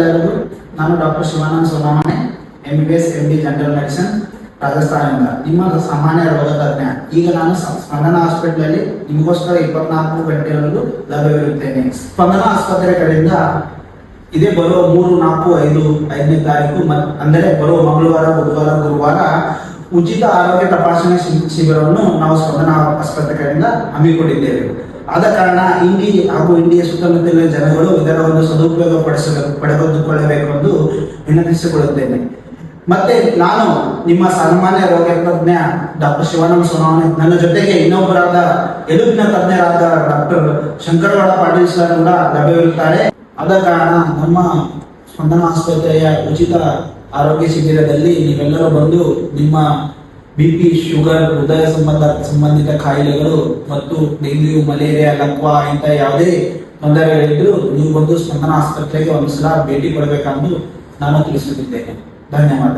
ಎಲ್ಲರಿಗೂ ನಾನು doctor Shivananda Sonamane M B S M D general medicine ರಾಜಸ್ಥಾನದಿಂದ ನಿಮ್ಮ ಸಾಮಾನ್ಯ ರೋಗ ತಜ್ಞ ಈಗ ನಾನು ಸ್ಪಂದನ ಹಾಸ್ಪಿಟಲ್ ಅಲ್ಲಿ ನಿಮಗೋಸ್ಕರ ಇಪ್ಪತ್ನಾಲ್ಕು ಗಂಟೆಗಳಲ್ಲೂ ಲಭ್ಯವಿರುತ್ತೇನೆ. ಸ್ಪಂದನ ಆಸ್ಪತ್ರೆ ಕಡೆಯಿಂದ ಇದೇ ಬರುವ ಮೂರು, ನಾಲ್ಕು, ಐದು, ಐದನೇ ತಾರೀಕು ಅಂದರೆ ಬರುವ ಮಂಗಳವಾರ, ಬುಧವಾರ, ಗುರುವಾರ ಉಚಿತ ಆರೋಗ್ಯ ತಪಾಸಣೆ ಶಿಬಿರವನ್ನು ನಾವು ಸ್ಪಂದನ ಆಸ್ಪತ್ರೆ ಕಡೆಯಿಂದ ಹಮ್ಮಿಕೊಂಡಿದ್ದೇವೆ. ಆದ ಕಾರಣ ಇಂಡಿ ಹಾಗೂ ಇಂಡಿಯ ಸುತ್ತಮುತ್ತಲಿನ ಜನಗಳು ಇದರ ಒಂದು ಸದುಪಯೋಗ ಪಡಿಸ ಪಡೆದುಕೊಳ್ಳಬೇಕೆಂದು ವಿನಂತಿಸಿಕೊಳ್ಳುತ್ತೇನೆ. ಮತ್ತೆ ನಾನು ನಿಮ್ಮ ಸಾಮಾನ್ಯ ರೋಗ ತಜ್ಞ ಡಾಕ್ಟರ್ ಶಿವಾನಂದ ಸೋನಾವಣಿ ನನ್ನ ಜೊತೆಗೆ ಇನ್ನೊಬ್ಬರಾದ ಎಲುಬಿನ ತಜ್ಞರಾದ ಡಾಕ್ಟರ್ ಶಂಕರಗೌಡ ಪಾಟೀಲ್ ಸರ್ ಕೂಡ ಲಭ್ಯವಿರುತ್ತಾರೆ. ಆದ ಕಾರಣ ನಮ್ಮ ಸ್ಪಂದನ ಆಸ್ಪತ್ರೆಯ ಉಚಿತ ಆರೋಗ್ಯ ಶಿಬಿರದಲ್ಲಿ ನೀವೆಲ್ಲರೂ ಬಂದು ನಿಮ್ಮ ಬಿ ಪಿ, ಶುಗರ್, ಹೃದಯ ಸಂಬಂಧ, ಸಂಬಂಧಿತ ಕಾಯಿಲೆಗಳು ಮತ್ತು ಡೆಂಗ್ಯೂ, ಮಲೇರಿಯಾ, ಲಕ್ವಾ ಇಂಥ ಯಾವುದೇ ತೊಂದರೆಗಳಿದ್ರು ನೀವು ಬಂದು ಸ್ಪಂದನ ಆಸ್ಪತ್ರೆಗೆ ಒಂದು ಸಲ ಭೇಟಿ ಕೊಡಬೇಕೆಂದು ನಾನು ತಿಳಿಸುತ್ತಿದ್ದೇನೆ. ಧನ್ಯವಾದ